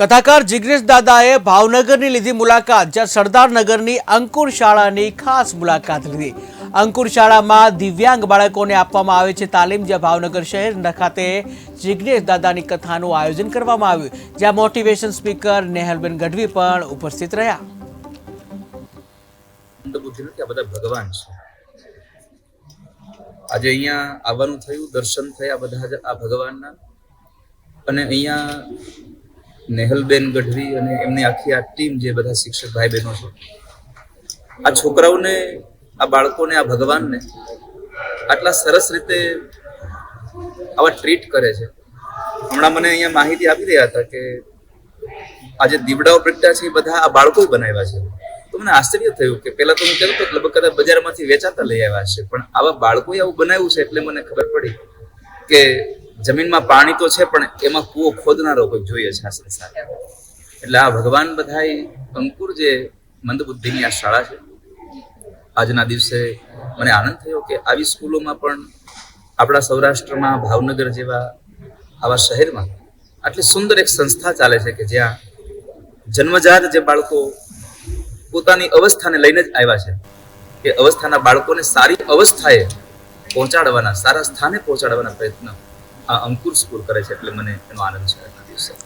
કથાકાર જિગ્નેશ દાદાએ ભાવનગરની લીધી મુલાકાત, જ્યાં સરદારનગરની અંકુર શાળાની ખાસ મુલાકાત લીધી. અંકુર શાળામાં દિવ્યાંગ બાળકોને આપવામાં આવે છે તાલીમ, જ્યાં ભાવનગર શહેર ખાતે જિગ્નેશ દાદાની કથાનું આયોજન કરવામાં આવ્યું. જ્યાં મોટિવેશન સ્પીકર નેહલબેન ગઢવી પણ ઉપસ્થિત રહ્યા. ભગવાન છે? આજે અહીંયા આવવાનું થયું, દર્શન થયા બધા આ ભગવાનના. અને અહીંયા નેહલબેન ગઢવી અને એમની આખી આ ટીમ જે બધા શિક્ષક ભાઈ બહેનો છે, આ છોકરાઓને, આ બાળકોને, આ ભગવાનને આટલા સરસ રીતે આવા ટ્રીટ કરે છે. હમણાં મને અહીંયા માહિતી આપી રહ્યા હતા કે આ જે દીવડાઓ પ્રગટ્યા છે, એ બધા આ બાળકો બનાવ્યા છે. તો મને આશ્ચર્ય થયું કે પહેલા તો હું કહેતો હતો લગભગ કદાચ બજારમાંથી વેચાતા લઈ આવ્યા છે પણ આવા બાળકોએ આવું બનાવ્યું છે એટલે મને ખબર પડી કે જમીનમાં પાણી તો છે, પણ એમાં કૂવો ખોદનારો કોઈ જોઈએ આ સંસાર એટલે આ ભગવાન બધાય અંકુર જે મંદબુદ્ધિની આ શાળા છે, આજના દિવસે મને આનંદ થયો કે આવી સ્કૂલોમાં પણ આપણા સૌરાષ્ટ્રમાં ભાવનગર જેવા આવા શહેરમાં આટલી સુંદર એક સંસ્થા ચાલે છે કે જ્યાં જન્મજાત જે બાળકો પોતાની અવસ્થાને લઈને જ આવ્યા છે, એ અવસ્થાના બાળકોને સારી અવસ્થાએ પહોંચાડવાના, સારા સ્થાને પહોંચાડવાના પ્રયત્ન આ અંકુર સ્કૂલ કરે છે એટલે મને એનો આનંદ છે આજના દિવસે.